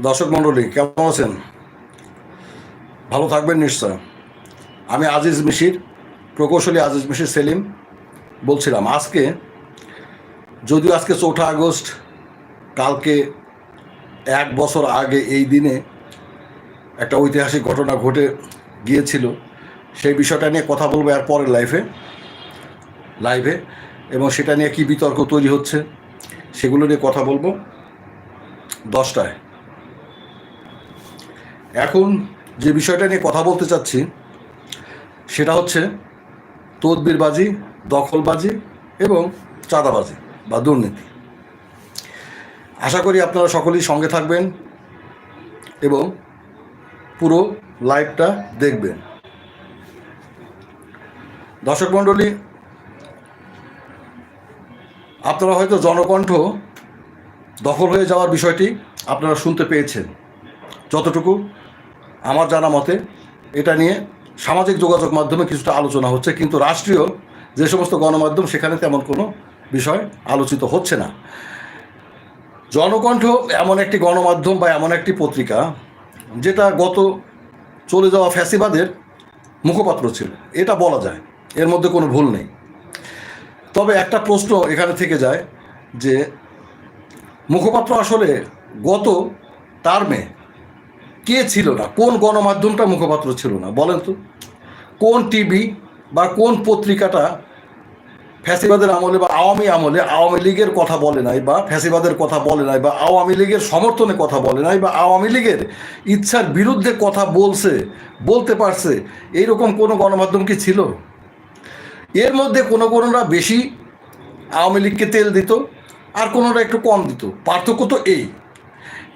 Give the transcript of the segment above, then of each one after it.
দর্শক মণ্ডলী, কেমন আছেন? ভালো থাকবেন নিশ্চয়। আমি আজিজ মিশির, প্রকৌশলী আজিজ মিশির সেলিম বলছিলাম, আজকে যদিও আজকে চৌঠা আগস্ট, কালকে এক বছর আগে এই দিনে একটা ঐতিহাসিক ঘটনা ঘটে গিয়েছিল, সেই বিষয়টা নিয়ে কথা বলব এর পরের লাইফে, লাইভে, এবং সেটা নিয়ে কী বিতর্ক তৈরি হচ্ছে, সেগুলো নিয়ে কথা বলব। দশটায় এখন যে বিষয়টা নিয়ে কথা বলতে চাচ্ছি, সেটা হচ্ছে তদবিরবাজি, দখলবাজি এবং চাঁদাবাজি বা দুর্নীতি। আশা করি আপনারা সকলেই সঙ্গে থাকবেন এবং পুরো লাইভটা দেখবেন। দর্শক মণ্ডলী, আপনারা হয়তো জনকণ্ঠ দখল হয়ে যাওয়ার বিষয়টি আপনারা শুনতে পেয়েছেন। যতটুকু আমার জানা মতে এটা নিয়ে সামাজিক যোগাযোগ মাধ্যমে কিছুটা আলোচনা হচ্ছে, কিন্তু রাষ্ট্রীয় যে সমস্ত গণমাধ্যম সেখানে তেমন কোনো বিষয় আলোচিত হচ্ছে না। জনকণ্ঠ এমন একটি গণমাধ্যম বা এমন একটি পত্রিকা যেটা গত চলে যাওয়া ফ্যাসিবাদের মুখপাত্র ছিল। এটা বলা যায়, এর মধ্যে কোনো ভুল নেই। তবে একটা প্রশ্ন এখানে থেকে যায় যে মুখপাত্র আসলে গত টার্মে কে ছিল না? কোন গণমাধ্যমটা মুখপাত্র ছিল না? বলেন তো। কোন টিভি বা কোন পত্রিকাটা ফ্যাসিবাদের আমলে বা আওয়ামী আমলে আওয়ামী লীগের কথা বলে নাই বা ফ্যাসিবাদের কথা বলে নাই বা আওয়ামী লীগের সমর্থনে কথা বলে নাই বা আওয়ামী লীগের ইচ্ছার বিরুদ্ধে কথা বলছে, বলতে পারছে, এইরকম কোনো গণমাধ্যম কি ছিল? এর মধ্যে কোনো কোনোরা বেশি আওয়ামী লীগকে তেল দিত আর কোনোটা একটু কম দিত। পার্থক্য তো এই।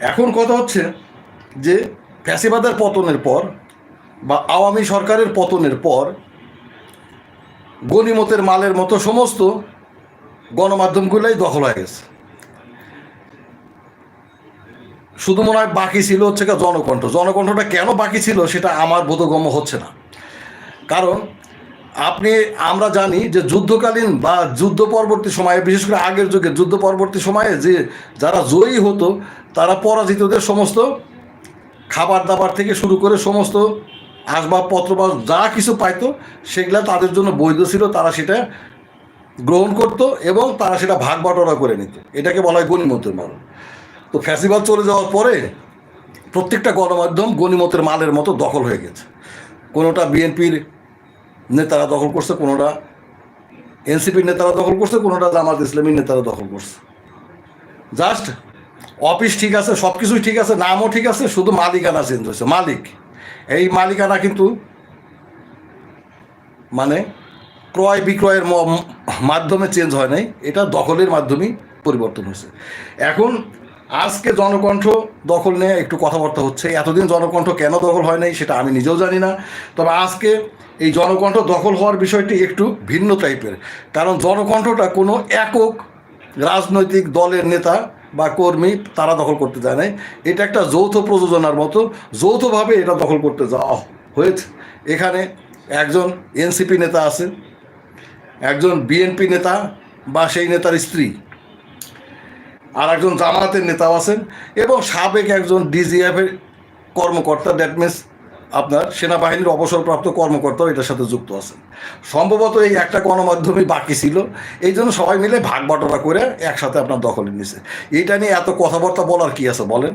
এখন কথা হচ্ছে যে ফ্যাসিবাদের পতনের পর বা আওয়ামী সরকারের পতনের পর গণিমতের মালের মতো সমস্ত গণমাধ্যমগুলোই দখল হয়ে গেছে। শুধু মনে হয় বাকি ছিল হচ্ছে গিয়ে জনকণ্ঠ। জনকণ্ঠটা কেন বাকি ছিল সেটা আমার বোধগম্য হচ্ছে না। কারণ আপনি, আমরা জানি যে যুদ্ধকালীন বা যুদ্ধ পরবর্তী সময়ে, বিশেষ করে আগের যুগে যুদ্ধ পরবর্তী সময়ে যে যারা জয়ী হতো, তারা পরাজিতদের সমস্ত খাবার দাবার থেকে শুরু করে সমস্ত আসবাবপত্র বা যা কিছু পাইতো, সেগুলা তাদের জন্য বৈধ ছিল, তারা সেটা গ্রহণ করত এবং তারা সেটা ভাগ বাটোয়ারা করে নিত। এটাকে বলা হয় গণিমতের মাল। তো ফ্যাসিবাদ চলে যাওয়ার পরে প্রত্যেকটা গণমাধ্যম গণিমতের মালের মতো দখল হয়ে গেছে। কোনোটা বিএনপির নেতারা দখল করছে, কোনোটা এনসিপির নেতারা দখল করছে, কোনোটা জামাত ইসলামীর নেতারা দখল করছে। জাস্ট অফিস ঠিক আছে সব কিছুই ঠিক আছে, নামও ঠিক আছে, শুধু মালিকানা চেঞ্জ হয়েছে, মালিক। এই মালিকানা কিন্তু মানে ক্রয় বিক্রয়ের মাধ্যমে চেঞ্জ হয় নাই, এটা দখলের মাধ্যমেই পরিবর্তন হয়েছে। এখন আজকে জনকণ্ঠ দখল নিয়ে একটু কথাবার্তা হচ্ছে, এতদিন জনকণ্ঠ কেন দখল হয় নাই সেটা আমি নিজেও জানি না, তবে আজকে এই জনকণ্ঠ দখল হওয়ার বিষয়টি একটু ভিন্ন টাইপের কারণ জনকণ্ঠটা কোনো একক রাজনৈতিক দলের নেতা বা কর্মী, তারা দখল করতে যায় নাই। এটা একটা যৌথ প্রযোজনার মতো, যৌথভাবে এটা দখল করতে যাওয়া হয়েছে। এখানে একজন এনসিপি নেতা আছে একজন বিএনপি নেতা বা সেই নেতার স্ত্রী আর একজন জামাতের নেতাও আছেন এবং সাবেক একজন ডিজিএফের কর্মকর্তা, দ্যাট মিনস আপনার সেনাবাহিনীর অবসরপ্রাপ্ত কর্মকর্তাও এটার সাথে যুক্ত আছেন। সম্ভবত এই একটা গণমাধ্যমই বাকি ছিল। এই জন্য সবাই মিলে ভাগ বাটোয়ারা করে একসাথে আপনার দখলে নিছে এটা নিয়ে এত কথাবার্তা বলার কি আছে বলেন?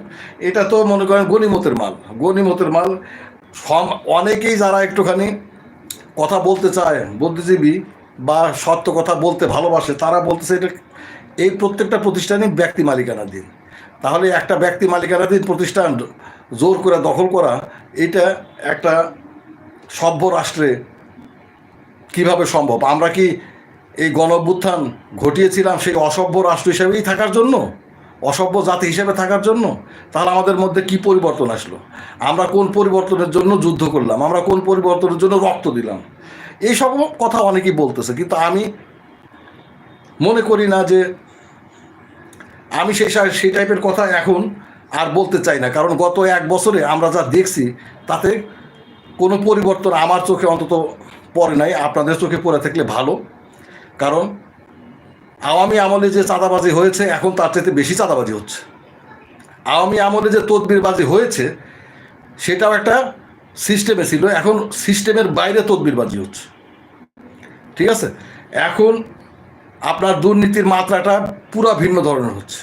এটা তো মনে করেন গণিমতের মাল। গণিমতের মাল সম অনেকেই যারা একটুখানি কথা বলতে চায়, বুদ্ধিজীবী বা সত্য কথা বলতে ভালোবাসে, তারা বলতেছে এটা এই প্রত্যেকটা প্রতিষ্ঠানই ব্যক্তি মালিকানা দিন তাহলে একটা ব্যক্তি মালিকানাধীন প্রতিষ্ঠান জোর করে দখল করা এটা একটা সভ্য রাষ্ট্রে কীভাবে সম্ভব? আমরা কি এই গণ অভ্যুত্থান ঘটিয়েছিলাম সেই অসভ্য রাষ্ট্র হিসেবেই থাকার জন্য? অসভ্য জাতি হিসেবে থাকার জন্য? তাহলে আমাদের মধ্যে কি পরিবর্তন আসলো? আমরা কোন পরিবর্তনের জন্য যুদ্ধ করলাম? আমরা কোন পরিবর্তনের জন্য রক্ত দিলাম? এইসব কথা অনেকেই বলতেছে, কিন্তু আমি মনে করি না যে আমি সেই সেই টাইপের কথা এখন আর বলতে চাই না, কারণ গত এক বছরে আমরা যা দেখছি, তাতে কোনো পরিবর্তন আমার চোখে অন্তত পড়ে নাই, আপনাদের চোখে পড়ে থাকলে ভালো। কারণ আওয়ামী আমলে যে চাঁদাবাজি হয়েছে, এখন তার চাইতে বেশি চাঁদাবাজি হচ্ছে। আওয়ামী আমলে যে তদবিরবাজি হয়েছে, সেটাও একটা সিস্টেমে ছিল, এখন সিস্টেমের বাইরে তদবিরবাজি হচ্ছে। ঠিক আছে? এখন আপনার দুর্নীতির মাত্রাটা পুরা ভিন্ন ধরনের হচ্ছে।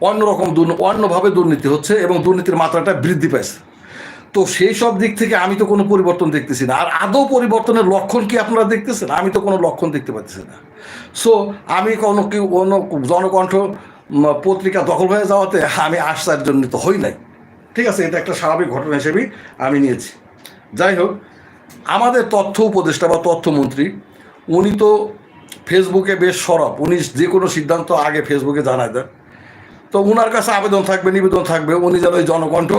অন্যরকম অন্যভাবে দুর্নীতি হচ্ছে এবং দুর্নীতির মাত্রাটা বৃদ্ধি পাইছে তো সেই সব দিক থেকে আমি তো কোনো পরিবর্তন দেখতেছি না। আর আদৌ পরিবর্তনের লক্ষণ কি আপনারা দেখতেছেন? আমি তো কোনো লক্ষণ দেখতে পাচ্ছি না। সো আমি কোনো কি কোনো জনকণ্ঠ পত্রিকা দখল হয়ে যাওয়াতে আমি আশ্চর্যজনিত হই নাই। ঠিক আছে, এটা একটা স্বাভাবিক ঘটনা হিসেবেই আমি নিয়েছি। যাই হোক, আমাদের তথ্য উপদেষ্টা বা তথ্যমন্ত্রী, উনি তো ফেসবুকে বেশ সরব। উনি যে কোনো সিদ্ধান্ত আগে ফেসবুকে জানায় দেন। তো ওনার কাছে আবেদন থাকবে, নিবেদন থাকবে, উনি যেন ওই জনকণ্ঠ,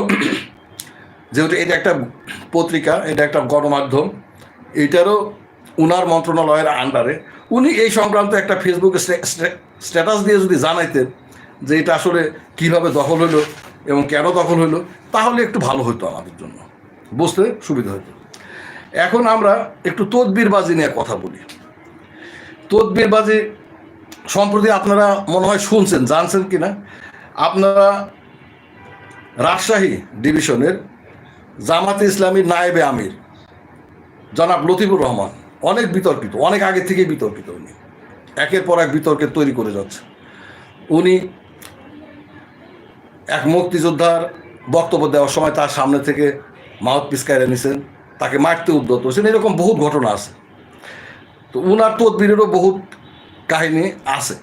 যেহেতু এটা একটা পত্রিকা, এটা একটা গণমাধ্যম, এটারও উনার মন্ত্রণালয়ের আন্ডারে। উনি এই সংক্রান্ত একটা ফেসবুকে স্ট্যাটাস দিয়ে যদি জানাইতেন যে এটা আসলে কীভাবে দখল হলো এবং কেন দখল হলো, তাহলে একটু ভালো হতো আমাদের জন্য। বুঝতে সুবিধা হতো। এখন আমরা একটু তদবিরবাজি নিয়ে কথা বলি। তদবিরবাজি সম্প্রতি আপনারা মনে হয় শুনছেন, জানছেন কি না আপনারা রাজশাহী ডিভিশনের জামাতে ইসলামীর নায়েবে আমির, জনাব লতিফুর রহমান। অনেক বিতর্কিত, অনেক আগে থেকেই বিতর্কিত উনি। একের পর এক বিতর্কে তৈরি করে যাচ্ছে। উনি এক মুক্তিযোদ্ধার বক্তব্য দেওয়ার সময় তার সামনে থেকে মাহত পিসকাইরা নিছেন, তাকে মারতে উদ্যত হয়েছেন, এরকম বহুত ঘটনা আছে। তো উনার তদবিরেরও বহুত কাহিনী আছে।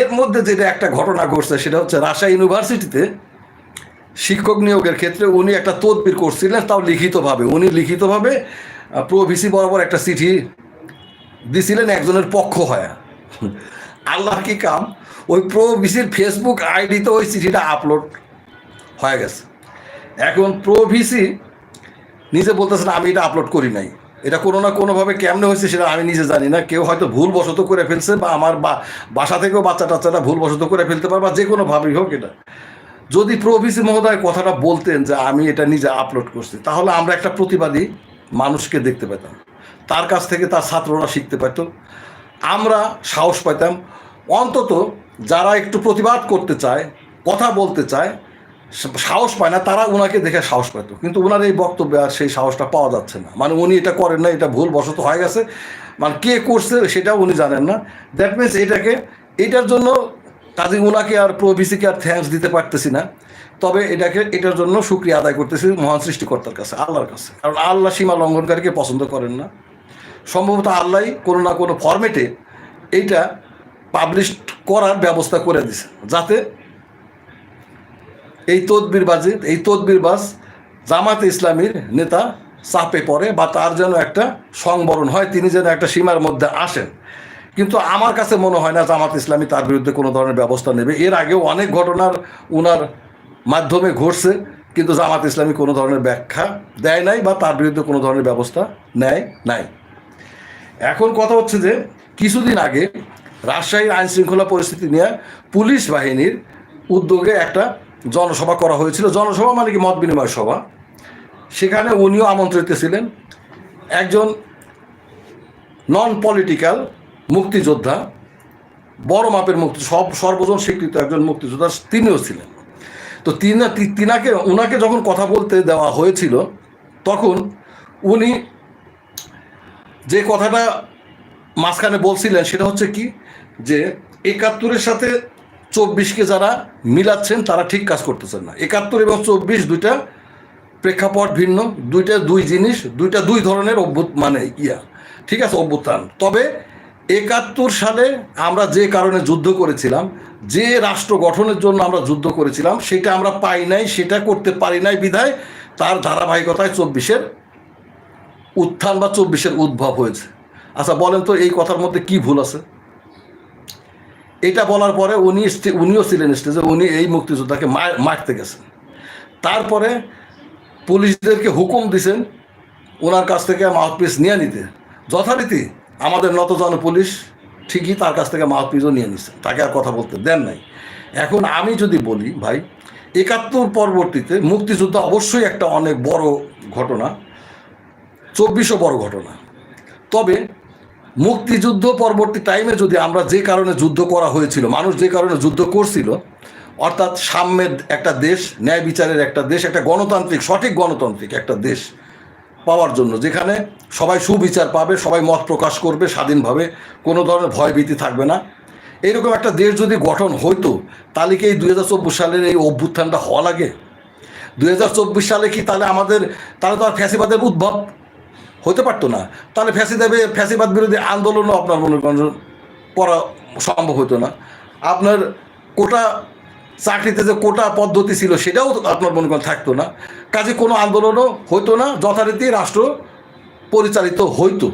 এর মধ্যে যেটা একটা ঘটনা ঘটছে, সেটা হচ্ছে রাজশাহী ইউনিভার্সিটিতে শিক্ষক নিয়োগের ক্ষেত্রে উনি একটা তদবির করছিলেন, তাও লিখিতভাবে। উনি লিখিতভাবে প্রো ভিসি বরাবর একটা চিঠি দিছিলেন একজনের পক্ষ হয়। আল্লাহ কি কাম? ওই প্রো ভিসির ফেসবুক আইডিতে ওই চিঠিটা আপলোড হয়ে গেছে। এখন প্রো ভিসি নিজে বলতেছেন আমি এটা আপলোড করি নাই। এটা কোনো না কোনোভাবে কেমনে হয়েছে সেটা আমি নিজে জানি না। কেউ হয়তো ভুল বশত করে ফেলছে বা আমার বা বাসা থেকেও বাচ্চা টাচ্চাটা ভুল বশত করে ফেলতে পারে বা যে কোনোভাবেই হোক এটা। যদি প্রভিসি মহোদয় কথাটা বলতেন যে আমি এটা নিজে আপলোড করছি, তাহলে আমরা একটা প্রতিবাদী মানুষকে দেখতে পেতাম। তার কাছ থেকে তার ছাত্ররা শিখতে পেত আমরা সাহস পেতাম অন্তত যারা একটু প্রতিবাদ করতে চায়, কথা বলতে চায় সাহস পায় না, তারা ওনাকে দেখে সাহস পেত কিন্তু ওনার এই বক্তব্যে আর সেই সাহসটা পাওয়া যাচ্ছে না। মানে উনি এটা করেন না, এটা ভুল, বশত হয়ে গেছে। মানে কে করছে সেটাও উনি জানেন না। দ্যাট মিনস এটাকে, এটার জন্য কাজে ওনাকে আর প্রভিসিকে আর থ্যাঙ্কস দিতে পারতেছি না। তবে এটাকে, এটার জন্য সুক্রিয়া আদায় করতেছি মহান সৃষ্টিকর্তার কাছে, আল্লাহর কাছে। কারণ আল্লাহ সীমা লঙ্ঘনকারীকে পছন্দ করেন না। সম্ভবত আল্লাহই কোনো না কোনো ফরম্যাটে এইটা পাবলিশ করার ব্যবস্থা করে দিছে, যাতে এই তদবিরবাজি এই তদবিরবাজ জামাত ইসলামীর নেতা চাপে পড়ে বা তার যেন একটা সংবরণ হয়, তিনি যেন একটা সীমার মধ্যে আসেন। কিন্তু আমার কাছে মনে হয় না জামাত ইসলামী তার বিরুদ্ধে কোনো ধরনের ব্যবস্থা নেবে। এর আগেও অনেক ঘটনার উনার মাধ্যমে ঘটছে, কিন্তু জামাত ইসলামী কোনো ধরনের ব্যাখ্যা দেয় নাই বা তার বিরুদ্ধে কোনো ধরনের ব্যবস্থা নেয় নাই। এখন কথা হচ্ছে যে, কিছুদিন আগে রাজশাহীর আইনশৃঙ্খলা পরিস্থিতি নিয়ে পুলিশ বাহিনীর উদ্যোগে একটা জনসভা করা হয়েছিল। জনসভা মানে কি? মত বিনিময় সভা। সেখানে উনিও আমন্ত্রিত ছিলেন। একজন নন পলিটিক্যাল মুক্তিযোদ্ধা, বড় মাপের মুক্তি, সব সর্বজন স্বীকৃত একজন মুক্তিযোদ্ধা, তিনিও ছিলেন। তো তিনা তিনাকে ওনাকে যখন কথা বলতে দেওয়া হয়েছিল, তখন উনি যে কথাটা মাঝখানে বলছিলেন, সেটা হচ্ছে কি? যে একাত্তরের সাথে চব্বিশকে যারা মিলাচ্ছেন, তারা ঠিক কাজ করতেছেন না। একাত্তর এবং চব্বিশ দুইটা প্রেক্ষাপট ভিন্ন, দুইটা দুই জিনিস, দুইটা দুই ধরনের অভ্যুত মানে ইয়া, ঠিক আছে, অভ্যুত্থান। তবে একাত্তর সালে আমরা যে কারণে যুদ্ধ করেছিলাম, যে রাষ্ট্র গঠনের জন্য আমরা যুদ্ধ করেছিলাম, সেটা আমরা পাই নাই, সেটা করতে পারি নাই বিধায় তার ধারাবাহিকতায় চব্বিশের উত্থান বা চব্বিশের উদ্ভব হয়েছে। আচ্ছা বলেন তো এই কথার মধ্যে কি ভুল আছে? এটা বলার পরে উনি উনিও ছিলেন স্টেজে, উনি এই মুক্তিযোদ্ধাকে মারতে গেছেন। তারপরে পুলিশদেরকে হুকুম দিছেন, ওনার কাছ থেকে মাউথপিস নিয়ে নিতে। যথারীতি আমাদের নতজন পুলিশ ঠিকই তার কাছ থেকে মাউথপিসও নিয়ে নিচ্ছে তাকে আর কথা বলতে দেন নাই। এখন আমি যদি বলি ভাই, একাত্তর পরবর্তীতে মুক্তিযুদ্ধ অবশ্যই একটা অনেক বড় ঘটনা, চব্বিশও বড় ঘটনা। তবে মুক্তিযুদ্ধ পরবর্তী টাইমে যদি আমরা যে কারণে যুদ্ধ করা হয়েছিল, মানুষ যে কারণে যুদ্ধ করছিল, অর্থাৎ সাম্যের একটা দেশ, ন্যায় বিচারের একটা দেশ, একটা গণতান্ত্রিক, সঠিক গণতান্ত্রিক একটা দেশ পাওয়ার জন্য, যেখানে সবাই সুবিচার পাবে, সবাই মত প্রকাশ করবে, স্বাধীনভাবে, কোনো ধরনের ভয়ভীতি থাকবে না। এইরকম একটা দেশ যদি গঠন হইতো, তাহলে কি এই দুই হাজার চব্বিশ সালের এই অভ্যুত্থানটা হওয়া লাগে? দুই হাজার চব্বিশ সালে কি তাহলে আমাদের, তাহলে তো আর ফ্যাসিবাদের উদ্ভব? হতে পারতো না। তাহলে ফ্যাসিদেবে ফ্যাসিবাদ বিরোধী আন্দোলনও আপনার মনে করেন করা সম্ভব হতো না। আপনার কোটা চাকরিতে যে কোটা পদ্ধতি ছিল, সেটাও আপনার মনে করেন থাকতো না। কাজে কোনো আন্দোলনও হতো না, যথারীতি রাষ্ট্র পরিচালিত হইতো।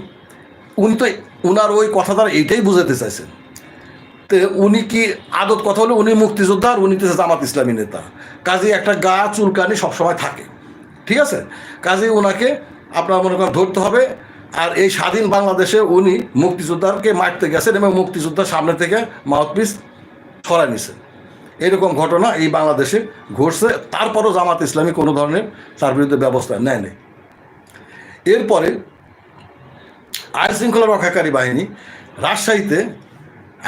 উনি তো উনার ওই কথা দ্বারা এইটাই বুঝাতে চাইছেন। তো উনি কি আদত কথা হলো, উনি মুক্তিযোদ্ধা আর উনি তো জামাত ইসলামী নেতা। কাজে একটা গা চুলকানি সবসময় থাকে। ঠিক আছে? কাজে ওনাকে আপনার মনে করেন ধরতে হবে। আর এই স্বাধীন বাংলাদেশে উনি মুক্তিযোদ্ধাকে মারতে গেছেন এবং মুক্তিযোদ্ধার সামনে থেকে মাউথপিস ছড়ায় নিছেন এরকম ঘটনা এই বাংলাদেশে ঘটছে। তারপরও জামাত ইসলামী কোনো ধরনের তার বিরুদ্ধে ব্যবস্থা নেয় নেই। এরপরে আইন শৃঙ্খলা রক্ষাকারী বাহিনী রাজশাহীতে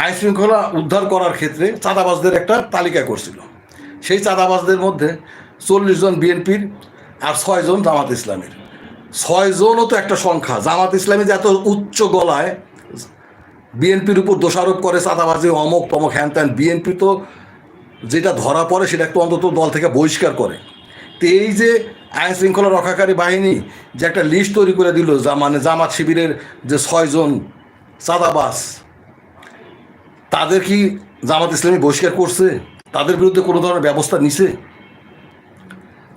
আইন শৃঙ্খলা উদ্ধার করার ক্ষেত্রে চাঁদাবাজদের একটা তালিকা করছিল। সেই চাঁদাবাজদের মধ্যে চল্লিশ জন বিএনপির আর ছয়জন জামাত ইসলামের। ছয়জনও তো একটা সংখ্যা। জামাত ইসলামী যে এত উচ্চ গলায় বিএনপির উপর দোষারোপ করে, চাঁদাবাজি, অমক তমক, হ্যান ত্যান, বিএনপি তো যেটা ধরা পড়ে সেটা একটু অন্তত দল থেকে বহিষ্কার করে। তো এই যে আইন শৃঙ্খলা রক্ষাকারী বাহিনী যে একটা লিস্ট তৈরি করে দিল, যা মানে জামাত শিবিরের যে ছয়জন চাঁদাবাস তাদের কি জামাত ইসলামী বহিষ্কার করছে? তাদের বিরুদ্ধে কোনো ধরনের ব্যবস্থা নিছে?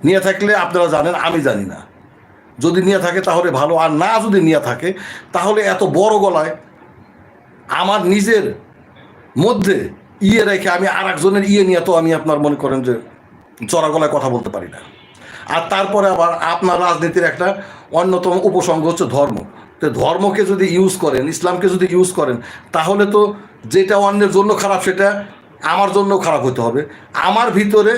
নিয়ে থাকলে আপনারা জানেন, আমি জানি না। যদি নিয়ে থাকে তাহলে ভালো, আর না যদি নিয়ে থাকে, তাহলে এত বড় গলায় আমার নিজের মধ্যে ইয়ে রেখে আমি আর একজনের ইয়ে নিয়ে তো আমি আপনার মনে করেন যে চড়া গলায় কথা বলতে পারি না। আর তারপরে আবার আপনার রাজনীতির একটা অন্যতম উপসঙ্গ হচ্ছে ধর্ম। তো ধর্মকে যদি ইউজ করেন, ইসলামকে যদি ইউজ করেন, তাহলে তো যেটা অন্যের জন্য খারাপ সেটা আমার জন্য খারাপ হতে হবে। আমার ভিতরে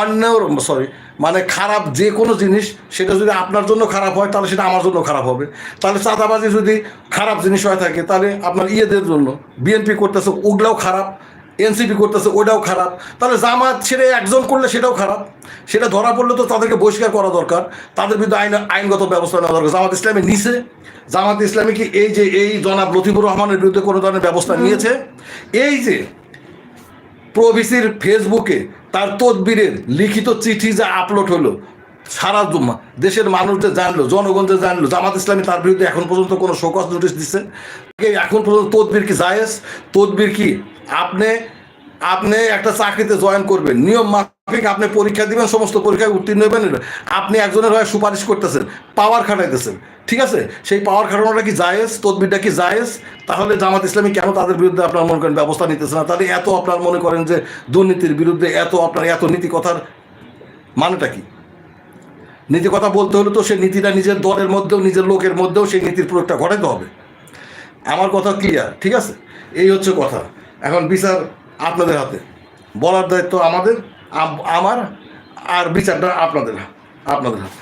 অন্যর সরি মানে খারাপ যে কোনো জিনিস সেটা যদি আপনার জন্য খারাপ হয় তাহলে সেটা আমার জন্য খারাপ হবে। তাহলে চাঁদাবাজি যদি খারাপ জিনিস হয়ে থাকে তাহলে আপনার ইয়েদের জন্য বিএনপি করতেছে ওগুলাও খারাপ এনসিপি করতেছে ওটাও খারাপ। তাহলে জামাত ছেড়ে একজন করলে সেটাও খারাপ। সেটা ধরা পড়লে তো তাদেরকে বহিষ্কার করা দরকার। তাদের বিরুদ্ধে আইন আইনগত ব্যবস্থা নেওয়া দরকার। জামাত ইসলামী নিছে। জামাত ইসলামী কি এই যে এই জনাব লতিফুর রহমানের বিরুদ্ধে কোনো ধরনের ব্যবস্থা নিয়েছে? এই যে প্রভিসির ফেসবুকে তার তদবিরের লিখিত চিঠি যা আপলোড হলো, সারা দেশের মানুষ যে জানলো, জনগণ যে জানলো, জামাত ইসলামী তার বিরুদ্ধে এখন পর্যন্ত কোনো শোকজ নোটিশ দিচ্ছে এখন পর্যন্ত তদবির কি জায়েজ? তদবির কি আপনি আপনি একটা চাকরিতে জয়েন করবেন, নিয়ম মাফিক আপনি পরীক্ষা দিবেন, সমস্ত পরীক্ষায় উত্তীর্ণ হবেন আপনি একজনের হয়ে সুপারিশ করতেছেন, পাওয়ার খাটাইতেছেন, ঠিক আছে? সেই পাওয়ার খাটানোটা কি জায়েজ, তদবিরটা কি জায়েজ? তাহলে জামাত ইসলামী কেন তাদের বিরুদ্ধে আপনার মনে করেন ব্যবস্থা নিতেছে না? তাহলে এত আপনার মনে করেন যে দুর্নীতির বিরুদ্ধে এত আপনার, এত নীতি কথার মানেটা কি? নীতি কথা বলতে হলে তো সেই নীতিটা নিজের দলের মধ্যেও, নিজের লোকের মধ্যেও সেই নীতির প্রয়োগটা ঘটাতে হবে। আমার কথা ক্লিয়ার ঠিক আছে? এই হচ্ছে কথা। এখন বিচার আপনাদের হাতে। বলার দায়িত্ব আমাদের আমার, আর বিচারটা আপনাদের আপনাদের হাতে।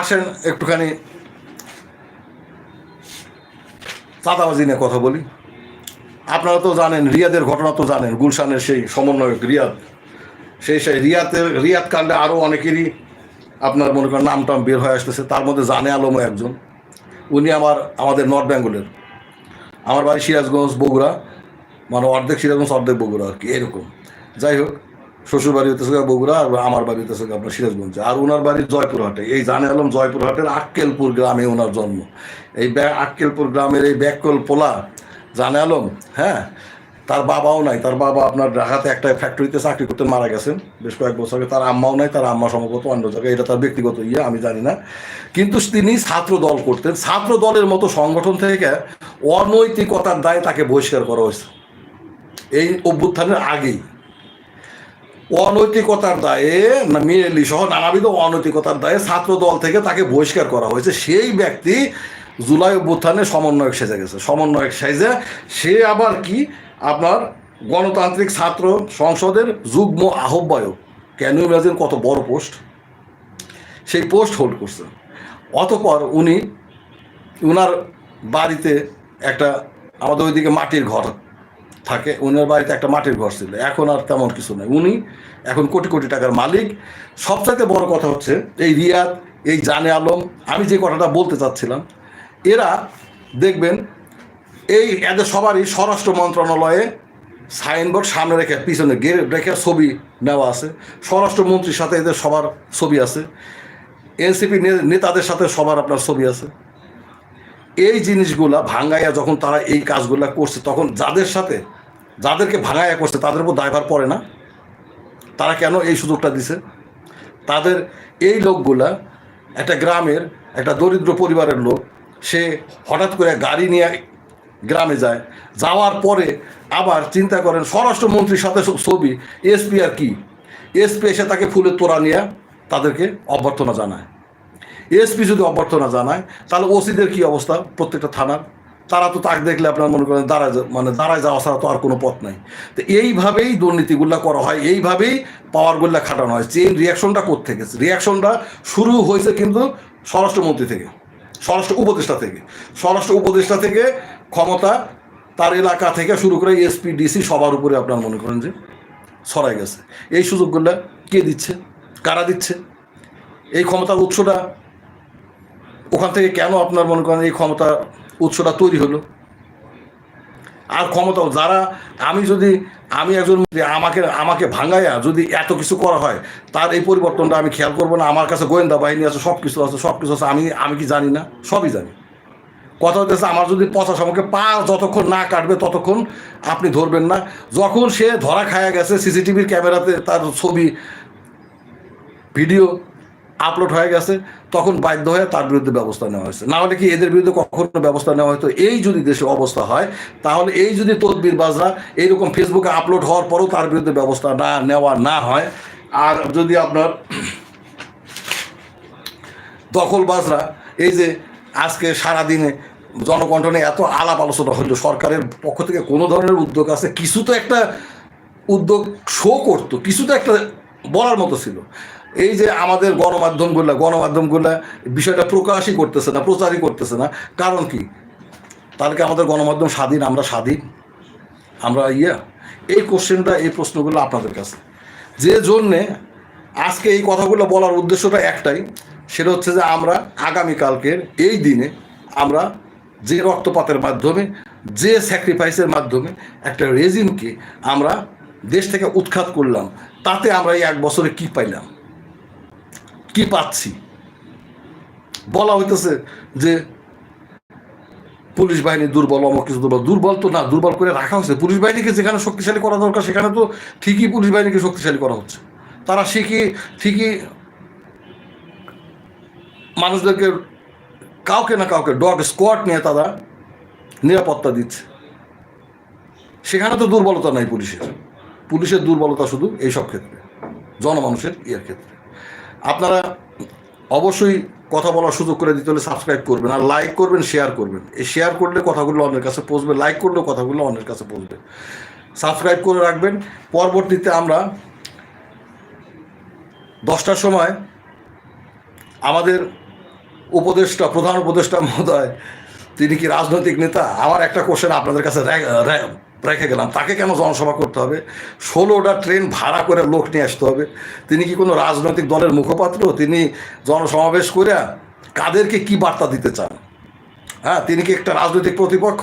আসেন একটুখানি চাঁদাবাজি নিয়ে কথা বলি। আপনারা তো জানেন, রিয়াদের ঘটনা তো জানেন, গুলশানের সেই সমন্বয়ক রিয়াদ। সেই সেই রিয়াদের, রিয়াদ কাণ্ডে আরও অনেকেরই আপনার মনে করেন নাম টাম বের হয়ে আসতেছে। তার মধ্যে জানে আলমও একজন। উনি আমার, আমাদের নর্থ বেঙ্গলের। আমার বাড়ি সিরাজগঞ্জ, বগুড়া। মানে অর্ধেক সিরাজগঞ্জ অর্ধেক বগুড়া আর কি, এরকম। যাই হোক শ্বশুর বাড়ি গিয়ে বগুড়া, আর আমার বাড়ি হতেছে গিয়ে আপনার সিরাজগঞ্জে। আর ওনার বাড়ি জয়পুরহাটে। এই জানে আলম জয়পুরহাটের আক্কেলপুর গ্রামে ওনার জন্ম। এই আক্কেলপুর গ্রামের এই ব্যাককল পোলা, জানে আলম? হ্যাঁ? তার বাবাও নাই। তার বাবা আপনার ঢাকাতে একটা ফ্যাক্টরিতে চাকরি করতে মারা গেছেন। বেশ কয়েক বছর আগে তার আম্মাও নাই, তার আম্মা সম্ভবত অন্য জায়গায়। এটা তার ব্যক্তিগত ইয়ে আমি জানি না। কিন্তু তিনি ছাত্র দল করতেন। ছাত্র দলের মতো সংগঠন থেকে অনৈতিকতার দায়ে তাকে বহিষ্কার করা হয়েছে। এই অভ্যুত্থানের আগেই। অনৈতিকতার দায়ে মিরেলি সহ নানাবিধ অনৈতিকতার দায়ে ছাত্র দল থেকে তাকে বহিষ্কার করা হয়েছে। সেই ব্যক্তি জুলাই অভ্যুত্থানে সমন্বয়ক সেজে গেছে। সমন্বয়ক সেজে সে আবার কি? আপনার গণতান্ত্রিক ছাত্র সংসদের যুগ্ম আহ্বায়ক। কেন ইমাজিন কত বড় পোস্ট? সেই পোস্ট হোল্ড করছে। অতপর উনি উনার বাড়িতে একটা আমাদের ওইদিকে মাটির ঘর থাকে। উনার বাড়িতে একটা মাটির ঘর ছিল। এখন আর তেমন কিছু নেই। উনি এখন কোটি কোটি টাকার মালিক। সবচাইতে বড় কথা হচ্ছে, এই রিয়াদ, এই জানে আলম, আমি যে কথাটা বলতে চাচ্ছিলাম, এরা দেখবেন, এই এদের সবারই স্বরাষ্ট্র মন্ত্রণালয়ে সাইনবোর্ড সামনে রেখে, পিছনে গেড়ে রেখে ছবি নেওয়া আছে। স্বরাষ্ট্রমন্ত্রীর সাথে এদের সবার ছবি আছে। এনসিপি নেতাদের সাথে সবার আপনার ছবি আছে। এই জিনিসগুলা ভাঙ্গাইয়া যখন তারা এই কাজগুলা করছে, তখন যাদের সাথে, যাদেরকে ভাঙাইয়া করছে, তাদের উপর দায়ভার পড়ে না। তারা কেন এই সুযোগটা দিছে? তাদের এই লোকগুলা একটা গ্রামের একটা দরিদ্র পরিবারের লোক, সে হঠাৎ করে গাড়ি নিয়ে গ্রামে যায়। যাওয়ার পরে আবার চিন্তা করেন, স্বরাষ্ট্রমন্ত্রীর সাথে ছবি, এসপি আর কি। এসপি এসে তাকে ফুলের তোড়া নিয়ে তাদেরকে অভ্যর্থনা জানায়। এসপি যদি অভ্যর্থনা জানায়, তাহলে ওসিদের কি অবস্থা প্রত্যেকটা থানার? তারা তো তাক দেখলে আপনার মনে করেন দাঁড়ায় মানে দাঁড়ায় যাওয়া ছাড়া তো আর কোনো পথ নাই। তো এইভাবেই দুর্নীতিগুলা করা হয়, এইভাবেই পাওয়ারগুলা খাটানো হয়। চেইন রিয়াকশনটা গেছে রিয়াকশনটা শুরু হয়েছে কিন্তু স্বরাষ্ট্রমন্ত্রী থেকে, স্বরাষ্ট্র উপদেষ্টা থেকে। স্বরাষ্ট্র উপদেষ্টা থেকে ক্ষমতা তার এলাকা থেকে শুরু করে এসপি, ডিসি সবার উপরে আপনার মনে করেন যে ছড়াই গেছে। এই সুযোগগুলো কে দিচ্ছে? কারা দিচ্ছে? এই ক্ষমতার উৎসটা ওখান থেকে কেন আপনার মনে করেন এই ক্ষমতা উৎসটা তৈরি হলো? আর ক্ষমতা, যারা আমি যদি, আমি একজন আমাকে আমাকে ভাঙাইয়া যদি এত কিছু করা হয়, তার এই পরিবর্তনটা আমি খেয়াল করব না। আমার কাছে গোয়েন্দা বাহিনী আছে সব কিছু আছে সব কিছু আছে। আমি আমি কি জানি না? সবই জানি। কথা হচ্ছে আমার যদি পচা আমাকে পা যতক্ষণ না কাটবে ততক্ষণ আপনি ধরবেন না। যখন সে ধরা খায়া গেছে, সিসিটিভির ক্যামেরাতে তার ছবি, ভিডিও আপলোড হয়ে গেছে, তখন বাধ্য হয়ে তার বিরুদ্ধে ব্যবস্থা নেওয়া হয়েছে। না হলে কি এদের বিরুদ্ধে কখনো ব্যবস্থা নেওয়া হয়তো এই যদি দেশে অবস্থা হয়, তাহলে এই যদি তদবির বাজরা এইরকম ফেসবুকে আপলোড হওয়ার পরেও তার বিরুদ্ধে ব্যবস্থা না নেওয়া না হয়, আর যদি আপনার দখলবাজরা এই যে আজকে সারাদিনে জনকণ্ঠনে এত আলাপ আলোচনা হলো, সরকারের পক্ষ থেকে কোনো ধরনের উদ্যোগ আছে? কিছু তো একটা উদ্যোগ শো করতো, কিছু তো একটা বলার মতো ছিল। এই যে আমাদের গণমাধ্যমগুলা, গণমাধ্যমগুলো বিষয়টা প্রকাশই করতেছে না, প্রচারই করতেছে না। কারণ কি? তাহলে কি আমাদের গণমাধ্যম স্বাধীন, আমরা স্বাধীন? আমরা ইয়া? এই কোশ্চেনটা, এই প্রশ্নগুলো আপনাদের কাছে। যে জন্যে আজকে এই কথাগুলো বলার উদ্দেশ্যটা একটাই, সেটা হচ্ছে যে আমরা আগামীকালকের এই দিনে আমরা যে রক্তপাতের মাধ্যমে, যে স্যাক্রিফাইসের মাধ্যমে একটা রেজিমকে আমরা দেশ থেকে উৎখাত করলাম, তাতে আমরা এই এক বছরে কি পাইলাম? কি পাচ্ছি? বলা হইতেছে যে পুলিশ বাহিনী দুর্বল অমক কিছু দুর্বল। দুর্বল তো না, দুর্বল করে রাখা হচ্ছে পুলিশ বাহিনীকে যেখানে শক্তিশালী করা দরকার, সেখানে তো ঠিকই পুলিশ বাহিনীকে শক্তিশালী করা হচ্ছে। তারা ঠিকই ঠিকই মানুষদেরকে কাউকে না কাউকে, ডগ স্কোয়াড নিয়ে তারা নিরাপত্তা দিচ্ছে? সেখানে তো দুর্বলতা নাই পুলিশের। পুলিশের দুর্বলতা শুধু এইসব ক্ষেত্রে, জনমানুষের ইয়ের ক্ষেত্রে। আপনারা অবশ্যই কথা বলার সুযোগ করে দিতে হলে সাবস্ক্রাইব করবেন আর লাইক করবেন শেয়ার করবেন। এই শেয়ার করলে কথাগুলো অন্যের কাছে পৌঁছবে লাইক করলেও কথাগুলো অন্যের কাছে পৌঁছবে। সাবস্ক্রাইব করে রাখবেন। পরবর্তীতে আমরা দশটার সময় আমাদের উপদেষ্টা, প্রধান উপদেষ্টা মহোদয়, তিনি কি রাজনৈতিক নেতা? আমার একটা কোশ্চেন আপনাদের কাছে রেখে গেলাম। তাকে কেন জনসভা করতে হবে? ষোলোটা ট্রেন ভাড়া করে লোক নিয়ে আসতে হবে। তিনি কি কোনো রাজনৈতিক দলের মুখপাত্র? তিনি জনসমাবেশ করে কাদেরকে কি বার্তা দিতে চান? হ্যাঁ তিনি কি একটা রাজনৈতিক প্রতিপক্ষ?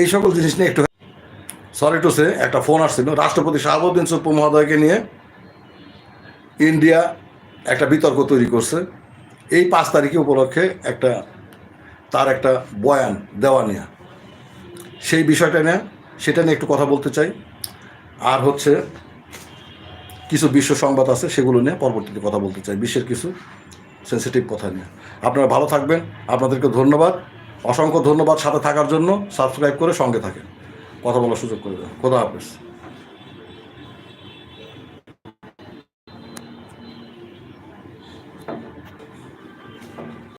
এই সকল জিনিস নিয়ে একটু সরি টু সে একটা ফোন আসছিল। রাষ্ট্রপতি শাহাবুদ্দিন সুপ্পু মহোদয়কে নিয়ে ইন্ডিয়া একটা বিতর্ক তৈরি করছে। এই পাঁচ তারিখে উপলক্ষে একটা তার একটা বয়ান দেওয়া নিয়ে। সেই বিষয়টা নিয়ে সেটা নিয়ে একটু কথা বলতে চাই। আর হচ্ছে কিছু বিশ্ব সংবাদ আছে, সেগুলো নিয়ে পরবর্তীতে কথা বলতে চাই, বিশ্বের কিছু সেন্সিটিভ কথা নিয়ে। আপনারা ভালো থাকবেন, আপনাদেরকে ধন্যবাদ, অসংখ্য ধন্যবাদ সাথে থাকার জন্য। সাবস্ক্রাইব করে সঙ্গে থাকেন। কথা বলার সুযোগ করে দেন। খোদা হাফেজ।